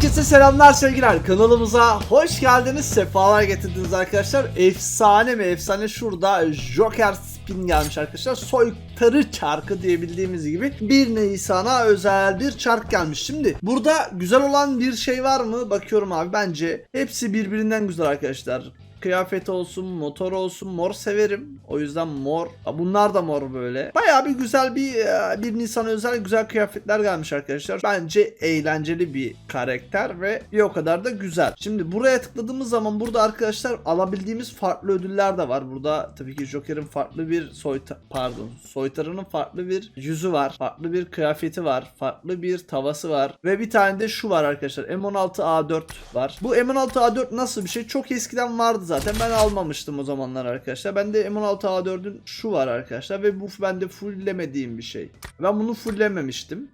Herkese selamlar sevgiler. Kanalımıza hoş geldiniz. Sefalar getirdiniz arkadaşlar. Efsane mi efsane şurada Joker spin gelmiş arkadaşlar. Soytarı çarkı diyebildiğimiz gibi 1 Nisan'a özel bir çark gelmiş. Şimdi burada güzel olan bir şey var mı? Bakıyorum abi bence hepsi birbirinden güzel arkadaşlar. Kıyafet olsun, motor olsun, mor severim. O yüzden mor. Bunlar da mor böyle. Bayağı bir güzel bir e, bir Nisan özel güzel kıyafetler gelmiş arkadaşlar. Bence eğlenceli bir karakter ve bir o kadar da güzel. Şimdi buraya tıkladığımız zaman burada arkadaşlar alabildiğimiz farklı ödüller de var. Burada tabii ki Joker'in farklı bir soyta pardon, soytarının farklı bir yüzü var. Farklı bir kıyafeti var. Farklı bir tavası var. Ve bir tane de şu var arkadaşlar. M16A4 var. Bu M16A4 nasıl bir şey? Çok eskiden vardı zaten. Ben almamıştım o zamanlar arkadaşlar. Bende M16A4'ün şu var arkadaşlar ve bu bende fulllemediğim bir şey. Ben bunu fulllememiştim.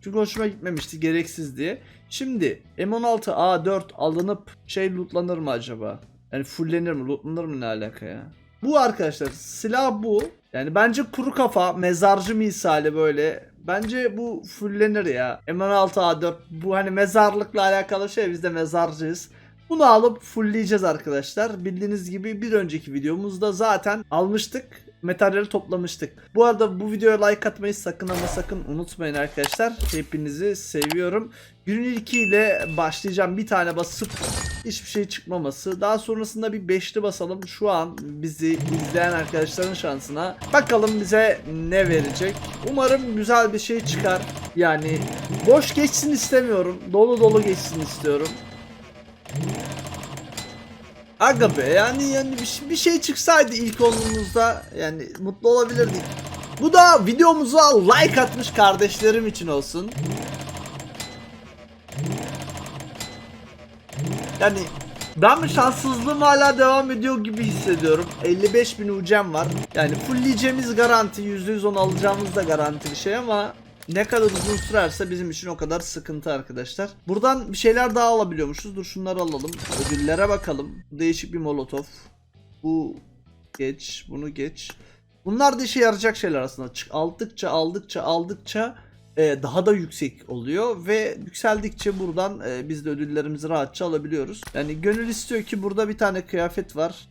Çünkü hoşuma gitmemişti gereksiz diye. Şimdi M16A4 alınıp şey lootlanır mı acaba? Yani fullenir mi? Lootlanır mı ne alaka ya? Bu arkadaşlar silah bu. Yani bence kuru kafa mezarcı misali böyle. Bence bu fullenir ya. M16A4 bu hani mezarlıkla alakalı şey biz de mezarcıyız. Bunu alıp fullleyeceğiz arkadaşlar. Bildiğiniz gibi bir önceki videomuzda zaten almıştık. Materyali toplamıştık. Bu arada bu videoya like atmayı sakın ama sakın unutmayın arkadaşlar. Hepinizi seviyorum. Günün ilkiyle başlayacağım. Bir tane basıp hiçbir şey çıkmaması. Daha sonrasında bir beşli basalım. Şu an bizi izleyen arkadaşların şansına. Bakalım bize ne verecek. Umarım güzel bir şey çıkar. Yani boş geçsin istemiyorum. Dolu dolu geçsin istiyorum. Aga be yani yani bir, şey- bir şey çıksaydı ilk onluğumuzda yani mutlu olabilirdik. Bu da videomuza like atmış kardeşlerim için olsun. Yani ben mi şanssızlığım hala devam ediyor gibi hissediyorum. 55 bin ucem var. Yani fullleyeceğimiz garanti %100 onu alacağımız da garanti bir şey ama ne kadar uzun sürerse bizim için o kadar sıkıntı arkadaşlar. Buradan bir şeyler daha alabiliyormuşuz. Dur şunları alalım. Ödüllere bakalım. Değişik bir molotof. Bu geç. Bunu geç. Bunlar da işe yarayacak şeyler aslında. Aldıkça aldıkça aldıkça e, daha da yüksek oluyor ve yükseldikçe buradan e, biz de ödüllerimizi rahatça alabiliyoruz. Yani gönül istiyor ki burada bir tane kıyafet var.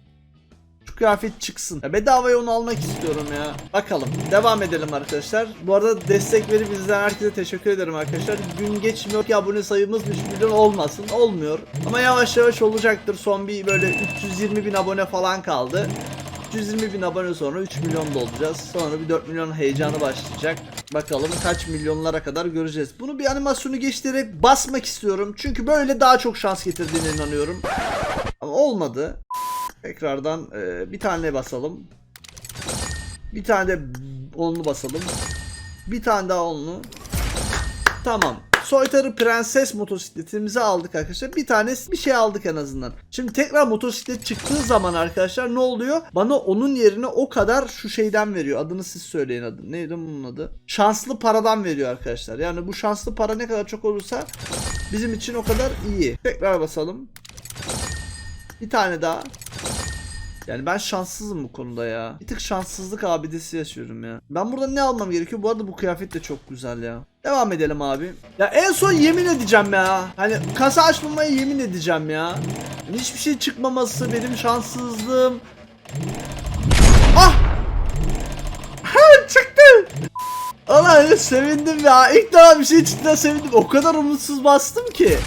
Şu kıyafet çıksın. Ya bedavaya onu almak istiyorum ya. Bakalım. Devam edelim arkadaşlar. Bu arada destek verip izleyen herkese teşekkür ederim arkadaşlar. Gün geçmiyor ki abone sayımız 3 milyon olmasın. Olmuyor. Ama yavaş yavaş olacaktır. Son bir böyle 320 bin abone falan kaldı. 320 bin abone sonra 3 milyon da olacağız. Sonra bir 4 milyon heyecanı başlayacak. Bakalım kaç milyonlara kadar göreceğiz. Bunu bir animasyonu geçtirerek basmak istiyorum. Çünkü böyle daha çok şans getirdiğine inanıyorum. Ama olmadı. Tekrardan e, bir tane basalım. Bir tane de onlu basalım. Bir tane daha onlu. Tamam. Soytarı prenses motosikletimizi aldık arkadaşlar. Bir tane bir şey aldık en azından. Şimdi tekrar motosiklet çıktığı zaman arkadaşlar ne oluyor? Bana onun yerine o kadar şu şeyden veriyor. Adını siz söyleyin adı. Neydi bunun adı? Şanslı paradan veriyor arkadaşlar. Yani bu şanslı para ne kadar çok olursa bizim için o kadar iyi. Tekrar basalım. Bir tane daha. Yani ben şanssızım bu konuda ya. Bir tık şanssızlık abidesi yaşıyorum ya. Ben burada ne almam gerekiyor? Bu arada bu kıyafet de çok güzel ya. Devam edelim abi. Ya en son yemin edeceğim ya. Hani kasa açmamaya yemin edeceğim ya. Yani hiçbir şey çıkmaması benim şanssızlığım. Ah! Ha çıktı. Allah sevindim ya. İlk defa bir şey çıktı sevindim. O kadar umutsuz bastım ki.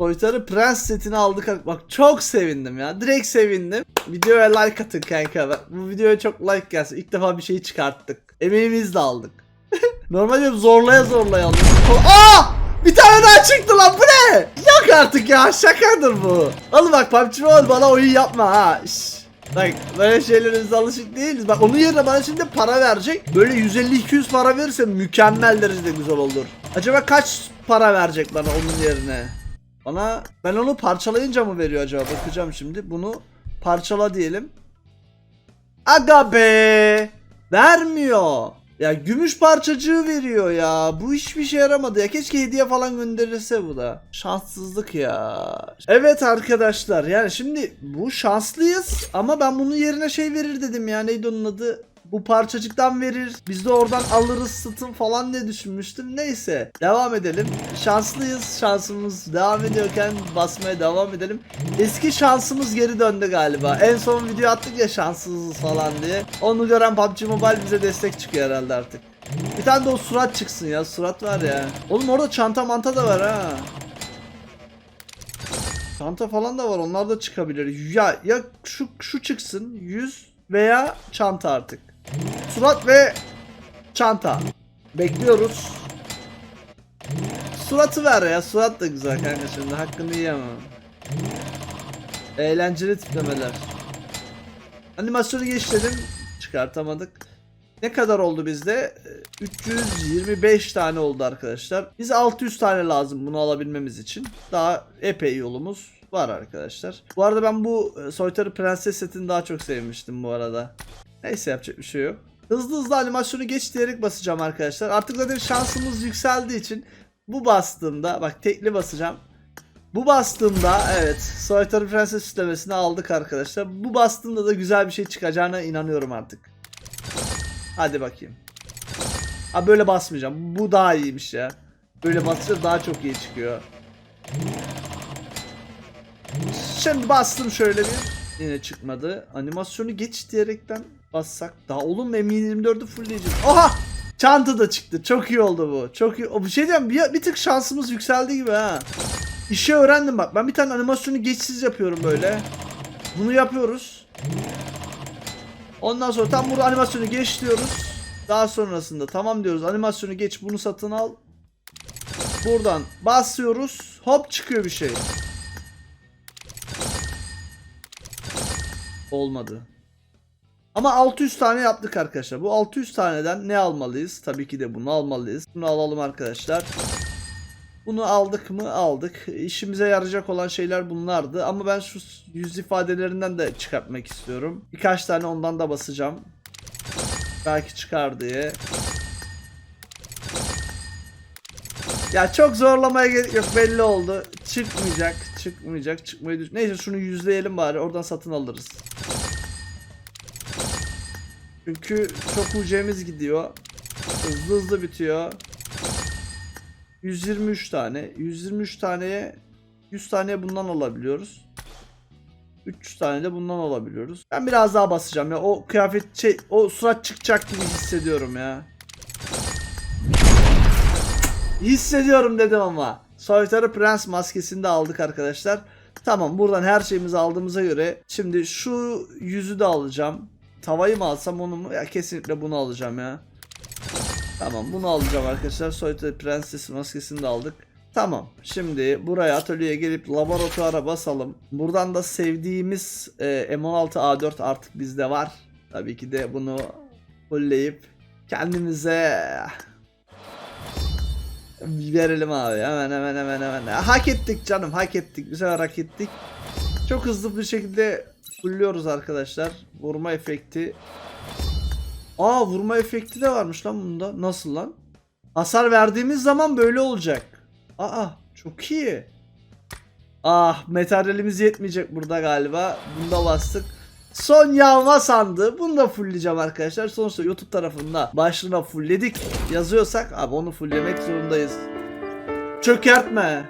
Soytarı Prens setini aldık. Bak çok sevindim ya. Direkt sevindim. Videoya like atın kanka. Bu videoya çok like gelsin. İlk defa bir şey çıkarttık. Emeğimizi de aldık. Normalde zorlaya zorlaya aldık. Aa! Bir tane daha çıktı lan bu ne? Yok artık ya şakadır bu. Oğlum bak PUBG Mobile bana oyun yapma ha. Şş. Bak böyle şeylere biz alışık değiliz. Bak onun yerine bana şimdi para verecek. Böyle 150-200 para verirse mükemmel derecede güzel olur. Acaba kaç para verecek bana onun yerine? Bana ben onu parçalayınca mı veriyor acaba? Bakacağım şimdi. Bunu parçala diyelim. Aga be! Vermiyor. Ya gümüş parçacığı veriyor ya. Bu hiçbir şey yaramadı ya. Keşke hediye falan gönderirse bu da. Şanssızlık ya. Evet arkadaşlar yani şimdi bu şanslıyız ama ben bunun yerine şey verir dedim ya. Neydi onun adı? Bu parçacıktan verir. Biz de oradan alırız satın falan diye düşünmüştüm. Neyse. Devam edelim. Şanslıyız. Şansımız devam ediyorken basmaya devam edelim. Eski şansımız geri döndü galiba. En son video attık ya şanssızız falan diye. Onu gören PUBG Mobile bize destek çıkıyor herhalde artık. Bir tane de o surat çıksın ya. Surat var ya. Oğlum orada çanta manta da var ha. Çanta falan da var. Onlar da çıkabilir. Ya ya şu şu çıksın. Yüz veya çanta artık. Surat ve çanta. Bekliyoruz. Suratı ver ya. Surat da güzel kanka şimdi. Hakkını yiyemem. Eğlenceli tiplemeler. Animasyonu geç. Çıkartamadık. Ne kadar oldu bizde? Ee, 325 tane oldu arkadaşlar. Bize 600 tane lazım bunu alabilmemiz için. Daha epey yolumuz var arkadaşlar. Bu arada ben bu e, Soytarı Prenses setini daha çok sevmiştim bu arada. Neyse yapacak bir şey yok. Hızlı hızlı animasyonu geç diyerek basacağım arkadaşlar. Artık zaten şansımız yükseldiği için bu bastığımda bak tekli basacağım. Bu bastığımda evet Soytarı Prenses süslemesini aldık arkadaşlar. Bu bastığımda da güzel bir şey çıkacağına inanıyorum artık. Hadi bakayım. Ha böyle basmayacağım. Bu daha iyiymiş ya. Böyle basınca daha çok iyi çıkıyor. Şimdi bastım şöyle bir. Yine çıkmadı. Animasyonu geç diyerekten bassak. Daha oğlum M24'ü fullleyeceğiz. Oha! Çanta da çıktı. Çok iyi oldu bu. Çok iyi. O bir şey diyeyim bir, bir tık şansımız yükseldi gibi ha. İşi öğrendim bak. Ben bir tane animasyonu geçsiz yapıyorum böyle. Bunu yapıyoruz. Ondan sonra tam burada animasyonu geç diyoruz. Daha sonrasında tamam diyoruz. Animasyonu geç bunu satın al. Buradan basıyoruz. Hop çıkıyor bir şey. Olmadı. Ama 600 tane yaptık arkadaşlar. Bu 600 taneden ne almalıyız? Tabii ki de bunu almalıyız. Bunu alalım arkadaşlar. Bunu aldık mı? Aldık. İşimize yarayacak olan şeyler bunlardı. Ama ben şu yüz ifadelerinden de çıkartmak istiyorum. Birkaç tane ondan da basacağım. Belki çıkar diye. Ya çok zorlamaya gerek yok belli oldu. Çıkmayacak, çıkmayacak, çıkmayı düş. Neyse şunu yüzleyelim bari oradan satın alırız. Çünkü çok ucemiz gidiyor. Hızlı hızlı bitiyor. 123 tane. 123 taneye 100 tane bundan alabiliyoruz. 300 tane de bundan alabiliyoruz. Ben biraz daha basacağım ya. O kıyafet şey o surat çıkacak gibi hissediyorum ya. Hissediyorum dedim ama. Soytarı Prens maskesini de aldık arkadaşlar. Tamam buradan her şeyimizi aldığımıza göre şimdi şu yüzü de alacağım. Tavayı mı alsam onu mu? Ya kesinlikle bunu alacağım ya. Tamam bunu alacağım arkadaşlar. Soytarı Prenses maskesini de aldık. Tamam. Şimdi buraya atölyeye gelip laboratuvara basalım. Buradan da sevdiğimiz e, M16A4 artık bizde var. Tabii ki de bunu fullleyip kendimize verelim abi. Hemen hemen hemen hemen. Hak ettik canım hak ettik. Güzel hak ettik. Çok hızlı bir şekilde fulluyoruz arkadaşlar. Vurma efekti. Aa vurma efekti de varmış lan bunda. Nasıl lan? Hasar verdiğimiz zaman böyle olacak. Aa çok iyi. Ah materyalimiz yetmeyecek burada galiba. Bunda bastık. Son yağma sandığı. Bunu da fullleyeceğim arkadaşlar. Sonuçta YouTube tarafında başlığına fullledik yazıyorsak abi onu fulllemek zorundayız. Çökertme.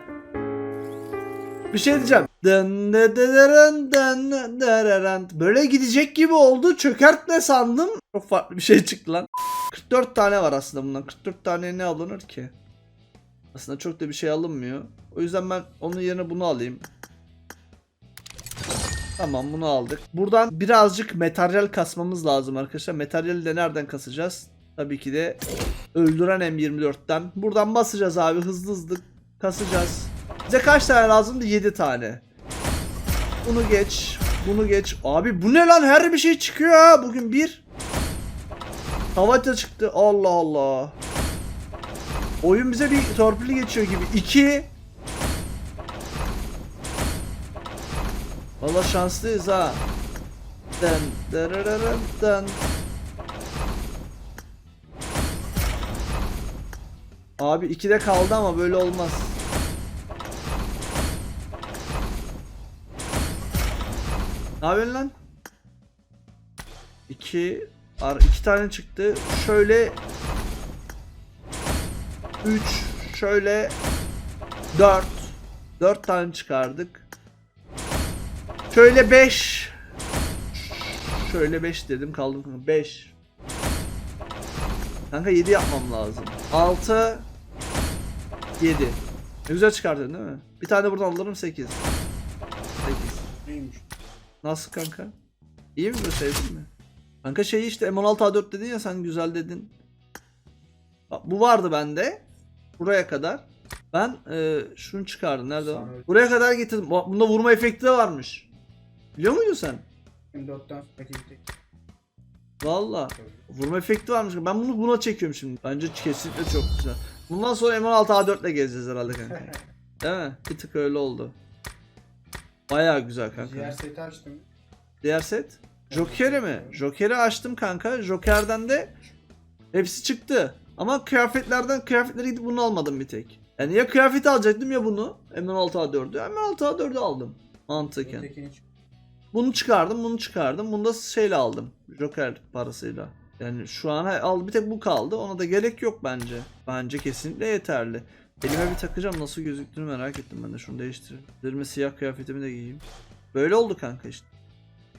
Bir şey diyeceğim. Böyle gidecek gibi oldu. Çökertme sandım. Çok farklı bir şey çıktı lan. 44 tane var aslında bundan. 44 tane ne alınır ki? Aslında çok da bir şey alınmıyor. O yüzden ben onun yerine bunu alayım. Tamam bunu aldık. Buradan birazcık materyal kasmamız lazım arkadaşlar. Materyali de nereden kasacağız? Tabii ki de öldüren M24'ten. Buradan basacağız abi hızlı hızlı kasacağız. Bize kaç tane lazımdı? 7 tane. Bunu geç. Bunu geç. Abi bu ne lan? Her bir şey çıkıyor ha. Bugün bir. Havata çıktı. Allah Allah. Oyun bize bir torpili geçiyor gibi. 2. Valla şanslıyız ha. Dın dırırırın dın. Abi 2'de kaldı ama böyle olmaz. Ne yapıyorsun lan? 2 Ar iki tane çıktı. Şöyle 3 şöyle 4 4 tane çıkardık. Şöyle 5 Şöyle 5 dedim kaldım kanka 5 Kanka 7 yapmam lazım 6 7 Ne güzel çıkardın değil mi? Bir tane buradan alırım 8 8 Neymiş? Nasıl kanka? İyi mi böyle sevdin mi? Kanka şey işte M16 A4 dedin ya sen güzel dedin. Bak, bu vardı bende. Buraya kadar. Ben e, şunu çıkardım. Nerede öyle- Buraya kadar getirdim. Bunda vurma efekti de varmış. Biliyor muydun sen? M4'ten sonraki. Valla. Vurma efekti varmış. Ben bunu buna çekiyorum şimdi. Bence kesinlikle çok güzel. Bundan sonra M16 A4 ile gezeceğiz herhalde kanka. Değil mi? Bir tık öyle oldu. Baya güzel kanka. Diğer seti açtım. Diğer set? Joker'i mi? Joker'i açtım kanka. Joker'den de hepsi çıktı. Ama kıyafetlerden kıyafetleri gidip bunu almadım bir tek. Yani ya kıyafeti alacaktım ya bunu. M16A4'ü. M16A4'ü aldım. Mantıken. Ötekini. Bunu çıkardım, bunu çıkardım. Bunu da şeyle aldım. Joker parasıyla. Yani şu an al bir tek bu kaldı. Ona da gerek yok bence. Bence kesinlikle yeterli. Elime bir takacağım nasıl gözüktüğünü merak ettim ben de şunu değiştireyim. Üzerime siyah kıyafetimi de giyeyim. Böyle oldu kanka işte.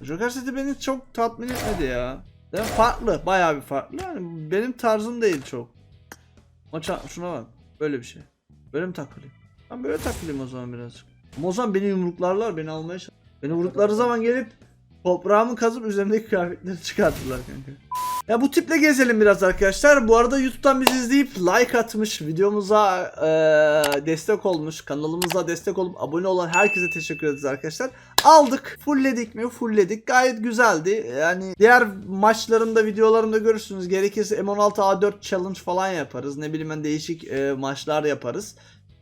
Joker seti beni çok tatmin etmedi ya. Mi? Farklı, bayağı bir farklı. Yani benim tarzım değil çok. Maça şuna bak. Böyle bir şey. Böyle mi takılayım? Ben böyle takılayım o zaman birazcık. Ama o zaman beni yumruklarlar, beni almaya. Beni vurdukları zaman gelip toprağımı kazıp üzerimdeki kıyafetleri çıkarttılar kanka. Ya bu tiple gezelim biraz arkadaşlar. Bu arada YouTube'dan bizi izleyip like atmış, videomuza eee, destek olmuş, kanalımıza destek olup abone olan herkese teşekkür ederiz arkadaşlar. Aldık. Fullledik mi? Fullledik. Gayet güzeldi. Yani diğer maçlarımda, videolarımda görürsünüz. Gerekirse M16 A4 challenge falan yaparız. Ne bileyim ben değişik eee, maçlar yaparız.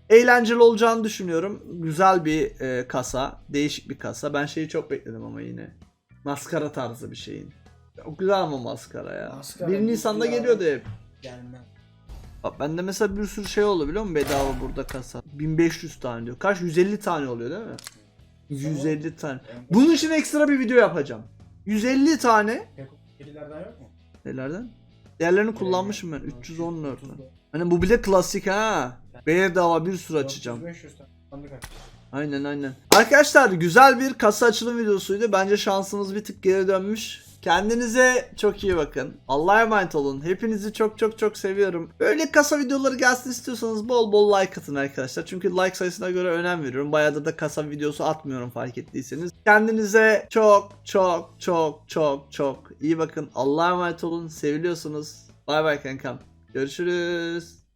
Eğlenceli olacağını düşünüyorum. Güzel bir e, kasa. Değişik bir kasa. Ben şeyi çok bekledim ama yine. Maskara tarzı bir şeyin. Çok güzel ama maskara ya. Maskara 1 Nisan'da güzel. geliyordu hep. Gelmem. Bak bende mesela bir sürü şey oldu biliyor musun bedava burada kasa. 1500 tane diyor. Kaç 150 tane oluyor değil mi? 150 tane. Bunun için ekstra bir video yapacağım. 150 tane. Kedilerden yok mu? Nelerden? Diğerlerini kullanmışım ben. 314 tane. Hani bu bile klasik ha. Bedava bir sürü açacağım. 500 tane. Sandık. Aynen aynen. Arkadaşlar güzel bir kasa açılım videosuydu. Bence şansımız bir tık geri dönmüş. Kendinize çok iyi bakın. Allah'a emanet olun. Hepinizi çok çok çok seviyorum. Böyle kasa videoları gelsin istiyorsanız bol bol like atın arkadaşlar. Çünkü like sayısına göre önem veriyorum. Bayağıdır da kasa videosu atmıyorum fark ettiyseniz. Kendinize çok çok çok çok çok iyi bakın. Allah'a emanet olun. Seviliyorsunuz. Bay bay kankam. Görüşürüz.